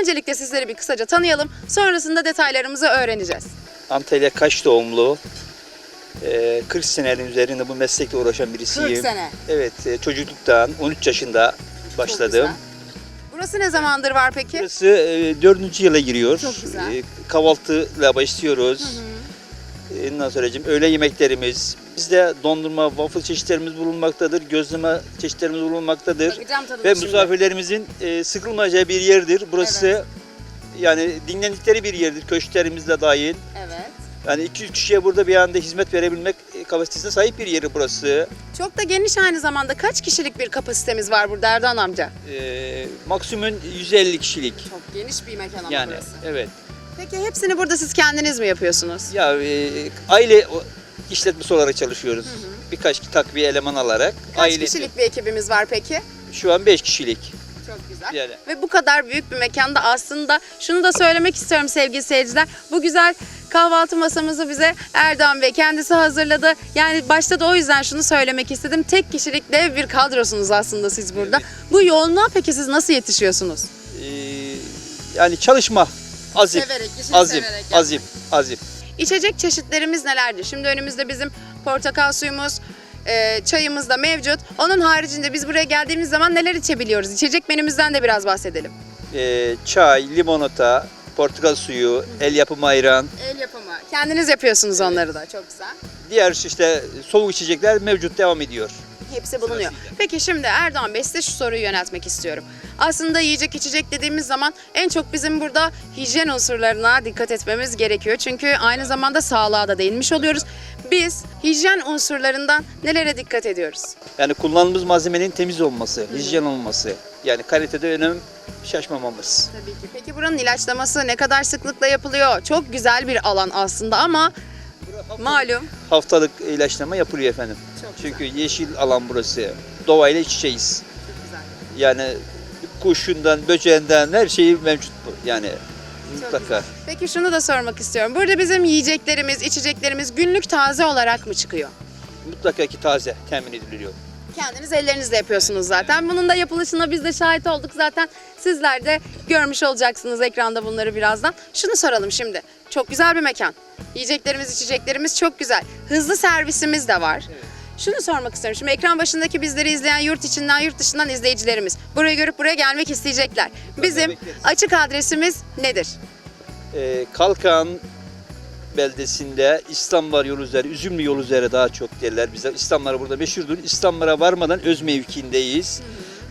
Öncelikle sizleri bir kısaca tanıyalım. Sonrasında detaylarımızı öğreneceğiz. Antalya Kaş doğumlu. Ee, 40 senenin üzerinde bu meslekle uğraşan birisiyim. 40 sene. Evet, e, çocukluktan 13 yaşında başladım. Burası ne zamandır var peki? Burası e, 4. yıla giriyor. Çok güzel. E, kahvaltıyla başlıyoruz. E, Ondan sonra öğle yemeklerimiz, bizde dondurma, waffle çeşitlerimiz bulunmaktadır, gözleme çeşitlerimiz bulunmaktadır. Bakacağım tadına Ve şimdi. misafirlerimizin e, sıkılmayacağı bir yerdir. Burası Evet. yani dinlendikleri bir yerdir, köşklerimiz de dahil. Evet. Yani 200 kişiye burada bir anda hizmet verebilmek e, kapasitesine sahip bir yeri burası. Çok da geniş aynı zamanda kaç kişilik bir kapasitemiz var burada Erdoğan amca? Ee, maksimum 150 kişilik. Çok geniş bir mekan ama Yani burası. evet. Peki hepsini burada siz kendiniz mi yapıyorsunuz? Ya e, aile o- işletmesi olarak çalışıyoruz. Birkaç takviye eleman alarak. Kaç aile kişilik bir ekibimiz var peki? Şu an 5 kişilik. Çok güzel. Yani Ve bu kadar büyük bir mekanda aslında şunu da söylemek istiyorum sevgili seyirciler. Bu güzel kahvaltı masamızı bize Erdoğan Bey kendisi hazırladı. Yani başta da o yüzden şunu söylemek istedim. Tek kişilik dev bir kadrosunuz aslında siz burada. Evet. Bu yoğunluğa peki siz nasıl yetişiyorsunuz? e, yani çalışma azim. Severek, azim, severek yapmak. azim, azim. İçecek çeşitlerimiz nelerdir? Şimdi önümüzde bizim portakal suyumuz, e, çayımız da mevcut. Onun haricinde biz buraya geldiğimiz zaman neler içebiliyoruz? İçecek menümüzden de biraz bahsedelim. E, çay, limonata, portakal suyu, el yapımı ayran, El yapımı. Kendiniz yapıyorsunuz onları da. Çok güzel. diğer işte soğuk içecekler mevcut devam ediyor. Hepsi bulunuyor. Peki şimdi Erdoğan Bey size şu soruyu yöneltmek istiyorum. Aslında yiyecek içecek dediğimiz zaman en çok bizim burada hijyen unsurlarına dikkat etmemiz gerekiyor. Çünkü aynı zamanda sağlığa da değinmiş oluyoruz. Biz hijyen unsurlarından nelere dikkat ediyoruz? Yani kullandığımız malzemenin temiz olması, hijyen olması. Yani kalitede önem şaşmamamız. Tabii ki. Peki buranın ilaçlaması ne kadar sıklıkla yapılıyor? Çok güzel bir alan aslında ama malum. Haftalık ilaçlama yapılıyor efendim. Çok Çünkü yeşil alan burası. Doğayla iç içeyiz. Çok güzel. Yani kuşundan, böceğinden her şeyi mevcut bu. Yani mutlaka. güzel. Peki şunu da sormak istiyorum. Burada bizim yiyeceklerimiz, içeceklerimiz günlük taze olarak mı çıkıyor? Mutlaka ki taze temin ediliyor. Kendiniz ellerinizle yapıyorsunuz zaten. Bunun da yapılışına biz de şahit olduk zaten. Sizler de görmüş olacaksınız ekranda bunları birazdan. Şunu soralım şimdi. Çok güzel bir mekan. Yiyeceklerimiz, içeceklerimiz çok güzel. Hızlı servisimiz de var. Şunu sormak istiyorum. Şimdi ekran başındaki bizleri izleyen yurt içinden, yurt dışından izleyicilerimiz burayı görüp buraya gelmek isteyecekler. Bizim açık adresimiz nedir? Ee, Kalkan beldesinde İslamlar yolu üzeri, Üzümlü yolu üzeri daha çok derler. Bize İslamlara burada meşhurdur. İslamlara varmadan öz mevkiindeyiz.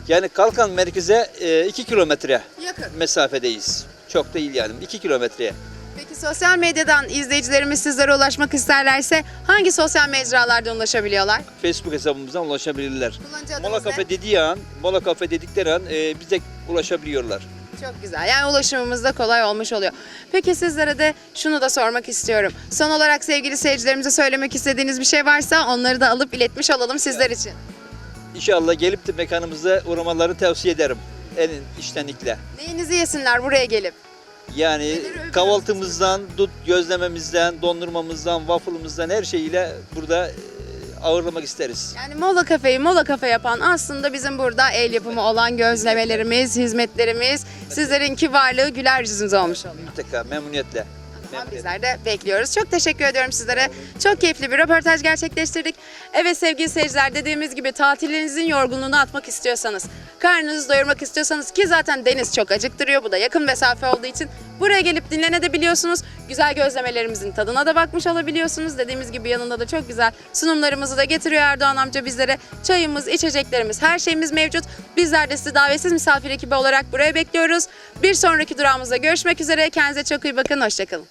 Yani Kalkan merkeze 2 kilometre Yakın. mesafedeyiz. Çok değil yani 2 kilometreye. Peki sosyal medyadan izleyicilerimiz sizlere ulaşmak isterlerse hangi sosyal mecralardan ulaşabiliyorlar? Facebook hesabımızdan ulaşabilirler. Mola? Kafe dediği an, Mola Kafe dedikleri an e, bize ulaşabiliyorlar. Çok güzel. Yani ulaşımımız da kolay olmuş oluyor. Peki sizlere de şunu da sormak istiyorum. Son olarak sevgili seyircilerimize söylemek istediğiniz bir şey varsa onları da alıp iletmiş olalım sizler için. İnşallah gelip de mekanımıza uğramalarını tavsiye ederim. En içtenlikle. Neyinizi yesinler buraya gelip? Yani kahvaltımızdan, dut gözlememizden, dondurmamızdan, waffle'ımızdan her şeyiyle burada ağırlamak isteriz. Yani mola kafeyi mola kafe yapan aslında bizim burada el yapımı olan gözlemelerimiz, hizmetlerimiz, sizlerin kibarlığı güler yüzünüz olmuş oluyor. Mutlaka memnuniyetle. Ama Memnuniyetle. bizler de bekliyoruz. Çok teşekkür ediyorum sizlere. Çok keyifli bir röportaj gerçekleştirdik. Evet sevgili seyirciler dediğimiz gibi tatilinizin yorgunluğunu atmak istiyorsanız, karnınızı doyurmak istiyorsanız ki zaten deniz çok acıktırıyor. Bu da yakın mesafe olduğu için buraya gelip dinlenebiliyorsunuz. Güzel gözlemelerimizin tadına da bakmış olabiliyorsunuz. Dediğimiz gibi yanında da çok güzel sunumlarımızı da getiriyor Erdoğan amca bizlere. Çayımız, içeceklerimiz, her şeyimiz mevcut. Bizler de sizi davetsiz misafir ekibi olarak buraya bekliyoruz. Bir sonraki durağımızda görüşmek üzere. Kendinize çok iyi bakın. Hoşçakalın.